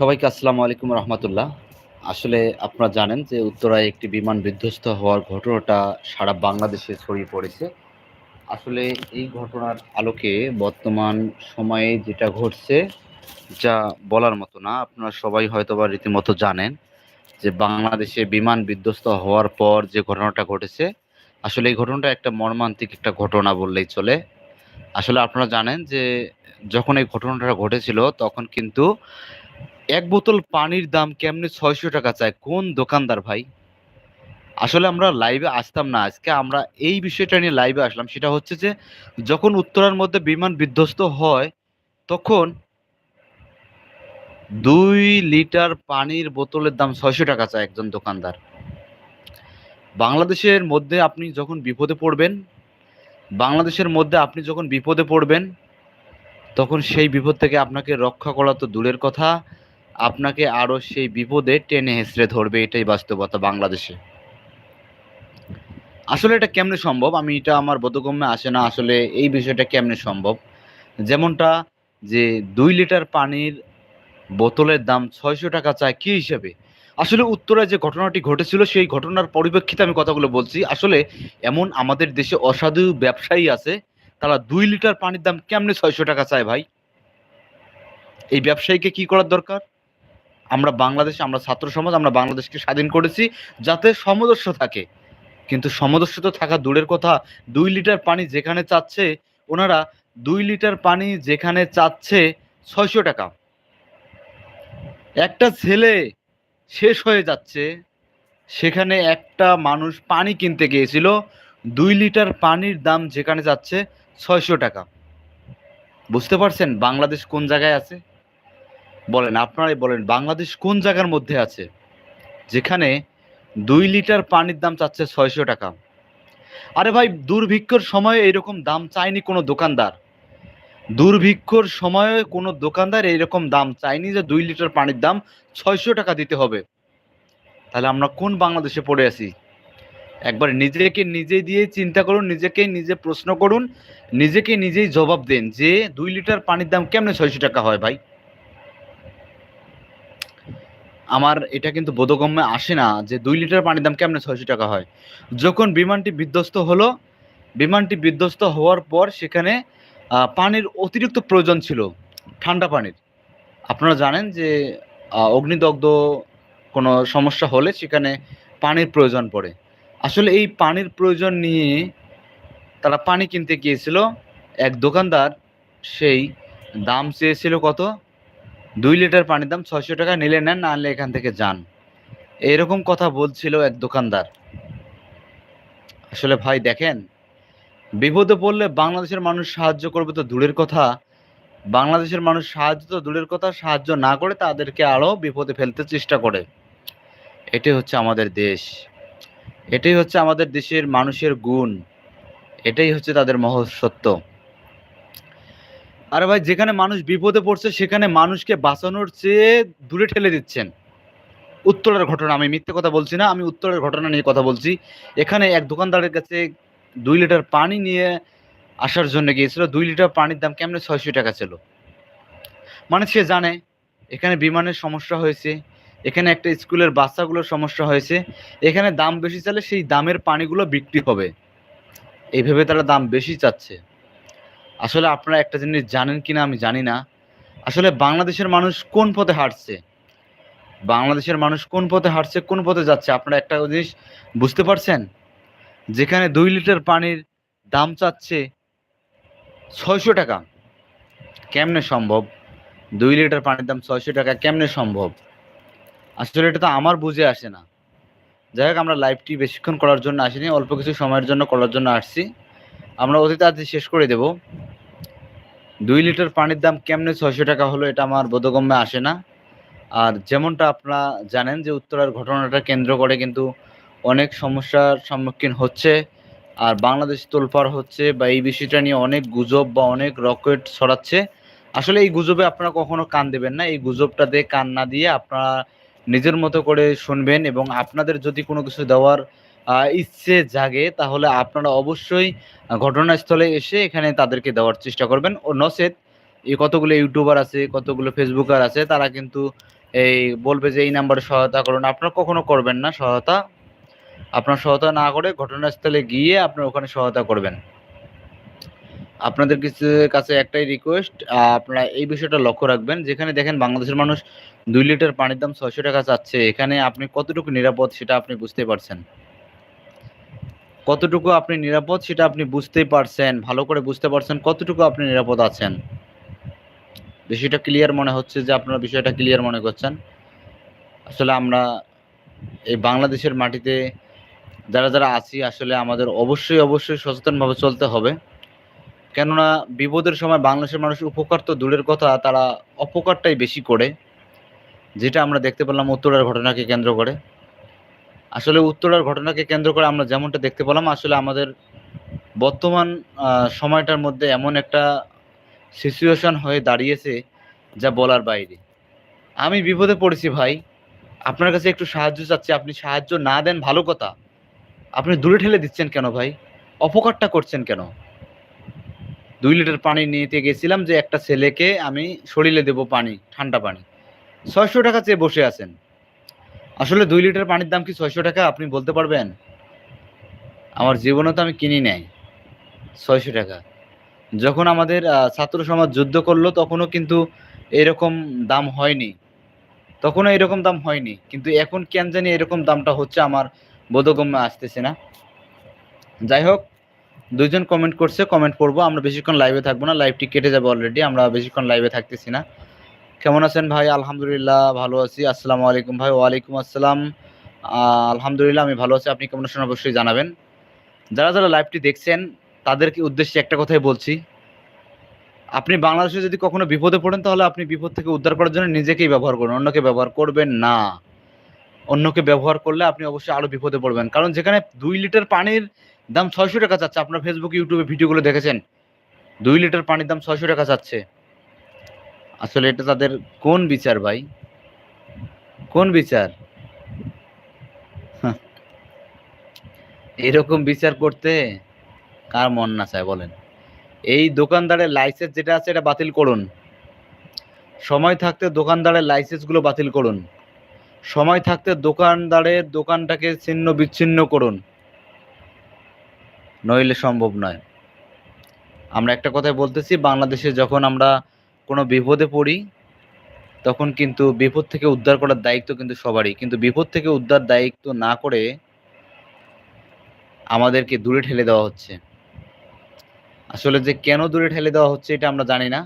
সবাইকে আসসালামু আলাইকুম রহমতুল্লাহ। আসলে আপনারা জানেন যে উত্তরায় একটি বিমান বিধ্বস্ত হওয়ার ঘটনাটা সারা বাংলাদেশে ছড়িয়ে পড়েছে। আসলে এই ঘটনার আলোকে বর্তমান সময়ে যেটা ঘটছে, যা বলার মতো না, আপনারা সবাই হয়তো বা রীতিমতো জানেন যে বাংলাদেশে বিমান বিধ্বস্ত হওয়ার পর যে ঘটনাটা ঘটেছে, আসলে এই ঘটনাটা একটা মর্মান্তিক একটা ঘটনা বললেই চলে। আসলে আপনারা জানেন যে যখন এই ঘটনাটা ঘটেছিল, তখন কিন্তু এক বোতল পানির দাম কেমনে ছয়শো টাকা চায় কোন দোকানদার ভাই? আসলে আমরা লাইভে আসতাম না। আজকে আমরা এই বিষয়টা নিয়ে লাইভে আসলাম। সেটা হচ্ছে যে, যখন উত্তরার মধ্যে বিমান বিধ্বস্ত হয়, তখন দুই লিটার পানির বোতলের দাম ছয়শো টাকা চায় একজন দোকানদার। বাংলাদেশের মধ্যে আপনি যখন বিপদে পড়বেন, বাংলাদেশের মধ্যে আপনি যখন বিপদে পড়বেন, তখন সেই বিপদ থেকে আপনাকে রক্ষা করা তো দূরের কথা। আপনাকে আরও সেই বিপদে টেনে হেসড়ে ধরবে, এটাই বাস্তবতা বাংলাদেশে। আসলে এটা কেমনে সম্ভব? আমি এটা আমার বোধগম্যে আসে না, আসলে এই বিষয়টা কেমনে সম্ভব? যেমনটা যে দুই লিটার পানির বোতলের দাম ছয়শো টাকা চায়, কি হিসেবে? আসলে উত্তরায় যে ঘটনাটি ঘটেছিল, সেই ঘটনার পরিপ্রেক্ষিতে আমি কথাগুলো বলছি। আসলে এমন আমাদের দেশে অসাধু ব্যবসায়ী আছে, তারা দুই লিটার পানির দাম কেমনে ছয়শো টাকা চায় ভাই? এই ব্যবসায়ীকে কি করার দরকার? আমরা বাংলাদেশ, আমরা ছাত্র সমাজ, আমরা বাংলাদেশকে স্বাধীন করেছি যাতে সমদস্য থাকে। কিন্তু সমদস্য তো থাকা দূরের কথা। দুই লিটার পানি যেখানে চাচ্ছে, ওনারা দুই লিটার পানি যেখানে চাচ্ছে, ছয়শো টাকা। একটা ছেলে শেষ হয়ে যাচ্ছে, সেখানে একটা মানুষ পানি কিনতে গিয়েছিল, দুই লিটার পানির দাম যেখানে যাচ্ছে, ছয়শো টাকা। বুঝতে পারছেন বাংলাদেশ কোন জায়গায় আছে? বলেন, আপনারাই বলেন, বাংলাদেশ কোন জায়গার মধ্যে আছে যেখানে দুই লিটার পানির দাম চাচ্ছে ছয়শো টাকা? আরে ভাই, দুর্ভিক্ষর সময়ে এরকম দাম চায়নি কোনো দোকানদার। দুর্ভিক্ষর সময়ে কোনো দোকানদার এইরকম দাম চায়নি যে দুই লিটার পানির দাম ছয়শো টাকা দিতে হবে। তাহলে আমরা কোন বাংলাদেশে পড়ে আছি? একবার নিজেকে নিজে দিয়ে চিন্তা করুন, নিজেকে নিজে প্রশ্ন করুন, নিজেকে নিজেই জবাব দেন যে দুই লিটার পানির দাম কেমনে ছয়শো টাকা হয় ভাই? আমার এটা কিন্তু বোধগম্যে আসে না যে দুই লিটার পানির দাম কেমনে ছয়শো টাকা হয়। যখন বিমানটি বিধ্বস্ত হলো, বিমানটি বিধ্বস্ত হওয়ার পর সেখানে পানির অতিরিক্ত প্রয়োজন ছিল, ঠান্ডা পানির। আপনারা জানেন যে অগ্নিদগ্ধ কোনো সমস্যা হলে সেখানে পানির প্রয়োজন পড়ে। আসলে এই পানির প্রয়োজন নিয়ে তারা পানি কিনতে গিয়েছিল। এক দোকানদার সেই দাম চেয়েছিল কত? দুই লিটার পানির দাম ছয়শো টাকা নিলে নেন, না আনলে এখান থেকে যান। এরকম কথা বলছিল এক দোকানদার। আসলে ভাই দেখেন, বিপদে পড়লে বাংলাদেশের মানুষ সাহায্য করবে তো দূরের কথা। বাংলাদেশের মানুষ সাহায্য তো দূরের কথা, সাহায্য না করে তাদেরকে আরও বিপদে ফেলতে চেষ্টা করে। এটাই হচ্ছে আমাদের দেশ। এটাই হচ্ছে আমাদের দেশের মানুষের গুণ। এটাই হচ্ছে তাদের মহৎ সত্য। আরে ভাই, যেখানে মানুষ বিপদে পড়ছে, সেখানে মানুষকে বাঁচানোর চেয়ে দূরে ঠেলে দিচ্ছেন। উত্তরের ঘটনা, আমি মিথ্যে কথা বলছি না, আমি উত্তরের ঘটনা নিয়ে কথা বলছি। এখানে এক দোকানদারের কাছে দুই লিটার পানি নিয়ে আসার জন্য গিয়েছিল। দুই লিটার পানির দাম কেমনে ছয়শো টাকা ছিল? মানে সে জানে, এখানে বিমানের সমস্যা হয়েছে, এখানে একটা স্কুলের বাচ্চাগুলোর সমস্যা হয়েছে, এখানে দাম বেশি চালে সেই দামের পানিগুলো বিক্রি হবে। এইভাবে তারা দাম বেশি চাচ্ছে। আসলে আপনারা একটা জিনিস জানেন কিনা আমি জানি না। আসলে বাংলাদেশের মানুষ কোন পথে হাঁটছে? বাংলাদেশের মানুষ কোন পথে হাঁটছে, কোন পথে যাচ্ছে? আপনারা একটা জিনিস বুঝতে পারছেন? যেখানে দুই লিটার পানির দাম চাচ্ছে ছয়শো টাকা। কেমনে সম্ভব? দুই লিটার পানির দাম ছয়শো টাকা কেমনে সম্ভব? আসলে এটা তো আমার বুঝে আসে না। যাই হোক, আমরা লাইভটি বেশিক্ষণ করার জন্য আসিনি, অল্প কিছু সময়ের জন্য করার জন্য আসছি। আমরা অতি তাড়াতাড়ি শেষ করে দেব। দুই লিটার পানির দাম কেমনে ছয়শো টাকা হলো এটা আমার বোধগম্যে আসে না। আর যেমনটা আপনারা জানেন যে উত্তরার ঘটনাটা কেন্দ্র করে কিন্তু অনেক সমস্যার সম্মুখীন হচ্ছে। আর বাংলাদেশ তোলপাড় হচ্ছে বা এই বিষয়টা নিয়ে অনেক গুজব বা অনেক রকেট ছড়াচ্ছে। আসলে এই গুজবে আপনারা কখনো কান দেবেন না। এই গুজবটাতে কান না দিয়ে আপনারা নিজের মতো করে শুনবেন এবং আপনাদের যদি কোনো কিছু দেওয়ার ইচ্ছে জাগে, তাহলে আপনারা অবশ্যই ঘটনাস্থলে এসে এখানে তাদেরকে দেওয়ার চেষ্টা করবেন। ও নচেত এই কতগুলো ইউটিউবার আছে, কতগুলো ফেসবুকার আছে, তারা কিন্তু এই বলবে যে, এই নাম্বারে সহায়তা করুন। আপনারা কখনো করবেন না সহায়তা। আপনার সহায়তা না করে ঘটনাস্থলে গিয়ে আপনার ওখানে সহায়তা করবেন। আপনাদের কিছু কাছে একটাই রিকোয়েস্ট আপনারা এই বিষয়টা লক্ষ্য রাখবেন। যেখানে দেখেন বাংলাদেশের মানুষ দুই লিটার পানির দাম ছয়শো টাকা চাচ্ছে। এখানে আপনি কতটুকু নিরাপদ সেটা আপনি বুঝতে পারছেন। কতটুকু আপনি নিরাপদ সেটা আপনি বুঝতেই পারছেন, ভালো করে বুঝতে পারছেন কতটুকু আপনি নিরাপদ আছেন। বিষয়টা ক্লিয়ার মনে হচ্ছে যে আপনারা বিষয়টা ক্লিয়ার মনে করছেন। আসলে আমরা এই বাংলাদেশের মাটিতে যারা যারা আছি, আসলে আমাদের অবশ্যই অবশ্যই সচেতনভাবে চলতে হবে। কেননা বিপদের সময় বাংলাদেশের মানুষ উপকার তো দূরের কথা, তারা অপকারটাই বেশি করে। যেটা আমরা দেখতে পেলাম উত্তরের ঘটনাকে কেন্দ্র করে। আসলে উত্তরের ঘটনাকে কেন্দ্র করে আমরা যেমনটা দেখতে পেলাম, আসলে আমাদের বর্তমান সময়টার মধ্যে এমন একটা সিচুয়েশন হয়ে দাঁড়িয়েছে যা বলার বাইরে। আমি বিপদে পড়েছি ভাই। আপনার কাছে একটু সাহায্য চাচ্ছি। আপনি সাহায্য না দেন ভালো কথা। আপনি দূরে ঠেলে দিচ্ছেন কেন ভাই? অপকারটা করছেন কেন? দুই লিটার পানি নিতে গেছিলাম যে একটা ছেলেকে আমি শরীরে দেব পানি, ঠান্ডা পানি। ছয়শো টাকা চেয়ে বসে আছেন। আসলে দুই লিটার পানির দাম কি ছয়শো টাকা? আপনি বলতে পারবেন? আমার জীবনে তো আমি কিনি নাই। ছয়শো টাকা। যখন আমাদের ছাত্র সমাজ যুদ্ধ করল, তখনও কিন্তু এরকম দাম হয়নি। তখনও এরকম দাম হয়নি। কিন্তু এখন কেন জানি এরকম দামটা হচ্ছে, আমার বোধগম্য আসতেছে না। যাই হোক দুজন কমেন্ট করছে কমেন্ট পড়ব আমরা বেশিক্ষণ লাইভে থাকব না। লাইভটি কেটে যাবে অলরেডি আমরা বেশিক্ষণ লাইভে থাকতেছি না। কেমন আছেন ভাই? আলহামদুলিল্লাহ ভালো আছি। আসসালামু আলাইকুম ভাই। ওয়ালাইকুম আসসালাম। আলহামদুলিল্লাহ আমি ভালো আছি। আপনি কেমন আছেন অবশ্যই জানাবেন। যারা যারা লাইভটি দেখছেন, তাদেরকে উদ্দেশ্যে একটা কথাই বলছি। আপনি বাংলাদেশে যদি কখনো বিপদে পড়েন, তাহলে আপনি বিপদ থেকে উদ্ধার করার জন্য নিজেকেই ব্যবহার করুন। অন্যকে ব্যবহার করবেন না। অন্যকে ব্যবহার করলে আপনি অবশ্যই আরও বিপদে পড়বেন। কারণ যেখানে দুই লিটার পানির দাম ছয়শো টাকা চাচ্ছে। আপনার ফেসবুক ইউটিউবে ভিডিওগুলো দেখেছেন? দুই লিটার পানির দাম ছয়শো টাকা চাচ্ছে। আসলে এটা তাদের কোন বিচার ভাই? কোন বিচার। এরকম বিচার করতে কার মন না চায় বলেন? এই দোকানদারের লাইসেন্স যেটা আছে এটা বাতিল করুন। সময় থাকতে দোকানদারের লাইসেন্সগুলো বাতিল করুন। সময় থাকতে দোকানদারের দোকানটাকে ছিন্ন বিচ্ছিন্ন করুন। নইলে সম্ভব নয়। আমরা একটা কথাই বলতেছি, বাংলাদেশে যখন আমরা কোনো বিপদে পড়ি, তখন কিন্তু বিপদ থেকে উদ্ধার করার দায়িত্ব কিন্তু সবারই। কিন্তু বিপদ থেকে উদ্ধার দায়িত্ব না করে আমাদেরকে দূরে ঠেলে দেওয়া হচ্ছে। আসলে যে কেন দূরে ঠেলে দেওয়া হচ্ছে এটা আমরা জানি না।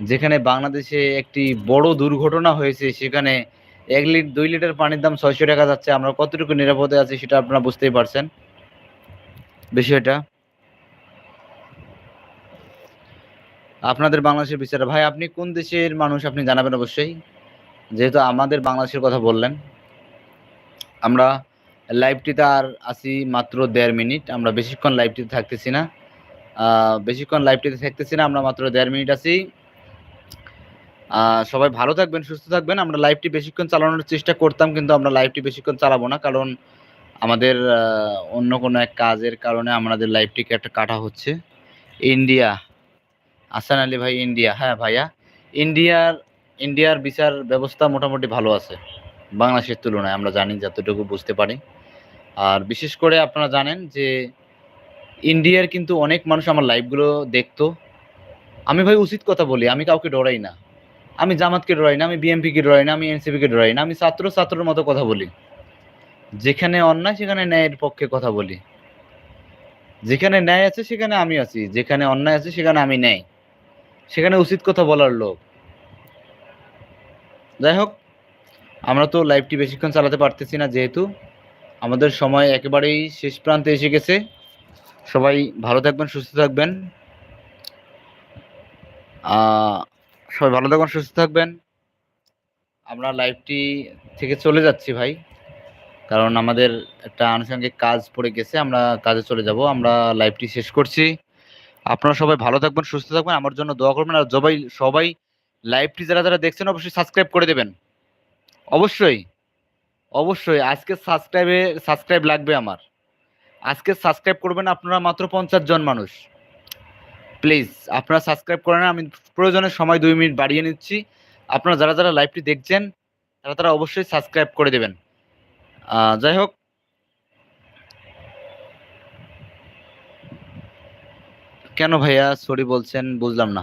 যেখানে বাংলাদেশে একটি বড় দুর্ঘটনা হয়েছে, সেখানে এক লিট দুই লিটার পানির দাম ছয়শো টাকা যাচ্ছে। আমরা কতটুকু নিরাপদে আছি সেটা আপনারা বুঝতেই পারছেন। বিষয়টা আপনাদের বাংলাদেশের বিচার। ভাই, আপনি কোন দেশের মানুষ আপনি জানাবেন অবশ্যই। যেহেতু আমাদের বাংলাদেশের কথা বললেন। আমরা লাইভটিতে আর আছি মাত্র দেড় মিনিট। আমরা বেশিক্ষণ লাইভটিতে থাকতেছি না। বেশিক্ষণ লাইভটিতে থাকতেছি না। আমরা মাত্র দেড় মিনিট আছি। সবাই ভালো থাকবেন, সুস্থ থাকবেন। আমরা লাইভটি বেশিক্ষণ চালানোর চেষ্টা করতাম, কিন্তু আমরা লাইভটি বেশিক্ষণ চালাবো না। কারণ আমাদের অন্য কোনো এক কাজের কারণে আমাদের লাইভটিকে একটা কাটা হচ্ছে। ইন্ডিয়া। আসান আলী ভাই, ইন্ডিয়া। হ্যাঁ ভাইয়া, ইন্ডিয়ার ইন্ডিয়ার বিচার ব্যবস্থা মোটামুটি ভালো আছে, বাংলাদেশের তুলনায়, আমরা জানি, যতটুকু বুঝতে পারি। আর বিশেষ করে আপনারা জানেন যে, ইন্ডিয়ার কিন্তু অনেক মানুষ আমার লাইভগুলো দেখতো। আমি ভাই উচিত কথা বলি, আমি কাউকে ডরাই না। আমি জামাতকে ডরাই না, আমি বিএমপিকে ডরাই না, আমি এনসিপিকে ডরাই না, আমি ছাত্র ছাত্রের মতো কথা বলি। যেখানে অন্যায়, সেখানে ন্যায়ের পক্ষে কথা বলি। যেখানে ন্যায় আছে, সেখানে আমি আছি। যেখানে অন্যায় আছে, সেখানে আমি ন্যায়। সেখানে উচিত কথা বলার লোক। যাই হোক, আমরা তো লাইভটি বেশিক্ষণ চালাতে পারতেছি না যেহেতু। আমাদের সময় একেবারেই শেষ প্রান্তে এসে গেছে। সবাই ভালো থাকবেন, সুস্থ থাকবেন। সবাই ভালো থাকবেন, সুস্থ থাকবেন। আমরা লাইভটি থেকে চলে যাচ্ছি ভাই। কারণ আমাদের একটা আনুষঙ্গিক কাজ পড়ে গেছে, আমরা কাজে চলে যাব। আমরা লাইভটি শেষ করছি। আপনারা সবাই ভালো থাকবেন, সুস্থ থাকবেন। আমার জন্য দোয়া করবেন আর সবাই সবাই লাইভটি যারা যারা দেখছেন অবশ্যই সাবস্ক্রাইব করে দেবেন। অবশ্যই অবশ্যই আজকে সাবস্ক্রাইবে সাবস্ক্রাইব লাগবে আমার। আজকে সাবস্ক্রাইব করবেন আপনারা মাত্র পঞ্চাশ জন মানুষ। প্লিজ আপনারা সাবস্ক্রাইব করেন, আমি প্রয়োজনে সময় দুই মিনিট বাড়িয়ে নিচ্ছি। আপনারা যারা যারা লাইভটি দেখছেন, তারা তারা অবশ্যই সাবস্ক্রাইব করে দেবেন। যাই হোক কেন ভাইয়া সরি বলছেন বুঝলাম না।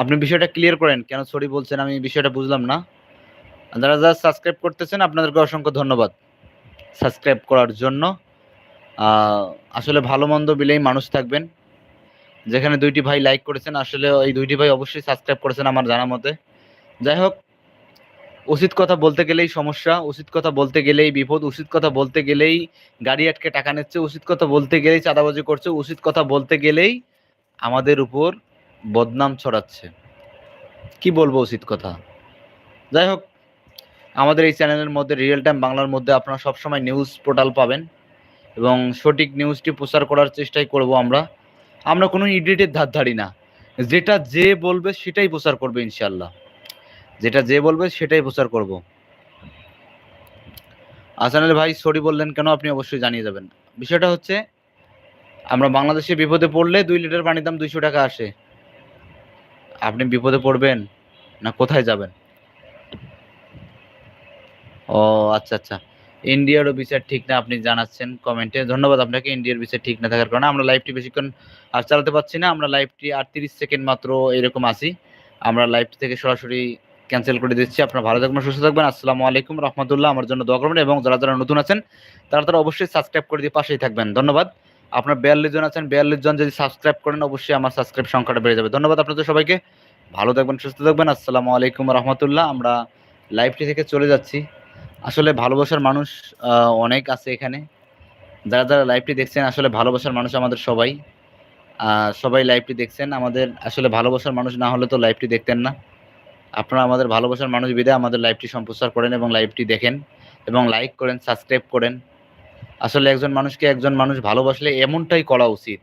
আপনি বিষয়টা ক্লিয়ার করেন, কেন সরি বলছেন আমি বিষয়টা বুঝলাম না। যারা যারা সাবস্ক্রাইব করতেছেন, আপনাদেরকে অসংখ্য ধন্যবাদ সাবস্ক্রাইব করার জন্য। আসলে ভালো মন্দ বিলেই মানুষ থাকবেন। যেখানে দুইটি ভাই লাইক করেছেন, আসলে এই দুইটি ভাই অবশ্যই সাবস্ক্রাইব করেছেন আমার জানা মতে। যাই হোক উচিত কথা বলতে গেলেই সমস্যা, উচিত কথা বলতে গেলেই বিপদ, উচিত কথা বলতে গেলেই গাড়ি আটকে টাকা নিচ্ছে, উচিত কথা বলতে গেলেই চাঁদাবাজি করছে, উচিত কথা বলতে গেলেই আমাদের উপর বদনাম ছড়াচ্ছে। কি বলব উচিত কথা? যাই হোক, আমাদের এই চ্যানেলের মধ্যে রিয়েল টাইম বাংলার মধ্যে আপনারা সবসময় নিউজ পোর্টাল পাবেন এবং সঠিক নিউজটি প্রচার করার চেষ্টাই করব আমরা। আমরা কোনো ইডিটের ধার ধারি না। যেটা যে বলবে সেটাই প্রচার করবে ইনশাল্লাহ যেটা যে বলবে সেটাই প্রচার করব। আসানুল ভাই সরি বললেন কেন? আপনি অবশ্যই জানিয়ে যাবেন। বিষয়টা হচ্ছে, আমরা বাংলাদেশে বিপদে পড়লে দুই লিটার পানির দাম দুইশো টাকা আসে। আপনি বিপদে পড়বেন না কোথায় যাবেন? ও আচ্ছা আচ্ছা। ইন্ডিয়ারও বিচার ঠিক না, আপনি জানাচ্ছেন কমেন্টে। ধন্যবাদ আপনাকে, ইন্ডিয়ার বিচার ঠিক না থাকার কারণে। আমরা লাইভটি বেশিক্ষণ আর চালাতে পারছি না। আমরা লাইভটি আর তিরিশ সেকেন্ড মাত্র এরকম আছি। আমরা লাইভটি থেকে সরাসরি ক্যান্সেল করে দিচ্ছি। আপনারা ভালো থাকবেন, সুস্থ থাকবেন। আসসালামু আলাইকুম রহমতুল্লাহ, আমার জন্য দোয়া করবেন এবং যারা যারা নতুন আছেন, তারা তারা অবশ্যই সাবস্ক্রাইব করে দিয়ে পাশেই থাকবেন। ধন্যবাদ। আপনার বিয়াল্লিশ জন আছেন, বিয়াল্লিশ জন যদি সাবস্ক্রাইব করেন, অবশ্যই আমার সাবস্ক্রাইব সংখ্যাটা বেড়ে যাবে। ধন্যবাদ আপনাদের সবাইকে। ভালো থাকবেন, সুস্থ থাকবেন। আসসালামু আলাইকুম রহমতুল্লাহ। আমরা লাইভটি থেকে চলে যাচ্ছি। আসলে ভালোবাসার মানুষ অনেক আছে এখানে। যারা যারা লাইভটি দেখছেন, আসলে ভালোবাসার মানুষ আমাদের সবাই। সবাই লাইভটি দেখছেন। আমাদের আসলে ভালোবাসার মানুষ না হলে তো লাইভটি দেখতেন না। আপনারা আমাদের ভালোবাসার মানুষ বিদে আমাদের লাইভটি সম্প্রচার করেন এবং লাইভটি দেখেন এবং লাইক করেন সাবস্ক্রাইব করেন। আসলে একজন মানুষকে একজন মানুষ ভালোবাসলে এমনটাই করা উচিত।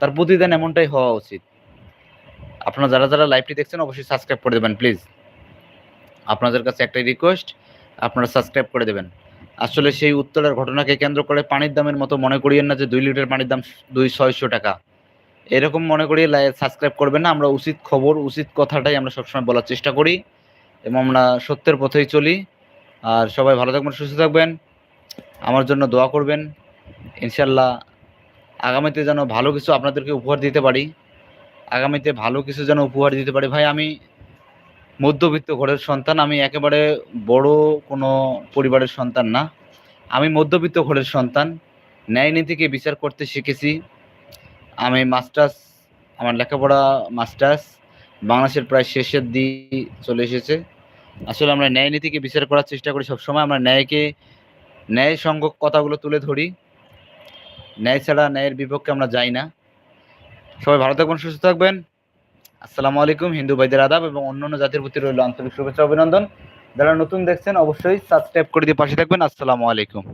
তার প্রতিদিন এমনটাই হওয়া উচিত। আপনারা যারা যারা লাইভটি দেখছেন, অবশ্যই সাবস্ক্রাইব করে দেবেন প্লিজ আপনাদের কাছে একটাই রিকোয়েস্ট আপনারা সাবস্ক্রাইব করে দেবেন। আসলে সেই উত্তরের ঘটনাকে কেন্দ্র করে পানির দামের মতো মনে করিয়েন না যে দুই লিটার পানির দাম দুই, ছয়শো টাকা। এরকম মনে করিয়ে সাবস্ক্রাইব করবেন না। আমরা উচিত খবর, উচিত কথাটাই আমরা সবসময় বলার চেষ্টা করি এবং আমরা সত্যের পথেই চলি। আর সবাই ভালো থাকবেন, সুস্থ থাকবেন। আমার জন্য দোয়া করবেন। ইনশাল্লাহ আগামীতে যেন ভালো কিছু আপনাদেরকে উপহার দিতে পারি। আগামীতে ভালো কিছু যেন উপহার দিতে পারি। ভাই, আমি মধ্যবিত্ত ঘরের সন্তান। আমি একেবারে বড় কোনো পরিবারের সন্তান না। আমি মধ্যবিত্ত ঘরের সন্তান। ন্যায় নীতিকে বিচার করতে শিখেছি। আমি মাস্টার্স, আমার লেখাপড়া মাস্টার্স, বাংলাদেশের প্রায় শেষের দিকে চলে এসেছে। আসলে আমরা ন্যায় নীতিকে বিচার করার চেষ্টা করি সবসময়। আমরা ন্যায়কে ন্যায় সঙ্গক কথাগুলো তুলে ধরি। ন্যায় ছাড়া ন্যায়ের বিপক্ষে আমরা যাই না। সবাই ভালো থাকবেন, সুস্থ থাকবেন। আসসালামু আলাইকুম, হিন্দু ভাইদের আদাব এবং অন্যান্য জাতির প্রতি রইল আন্তরিক শুভেচ্ছা, অভিনন্দন। যারা নতুন দেখছেন, অবশ্যই সাবস্ক্রাইব করে দিয়ে পাশে থাকবেন। আসসালামু আলাইকুম।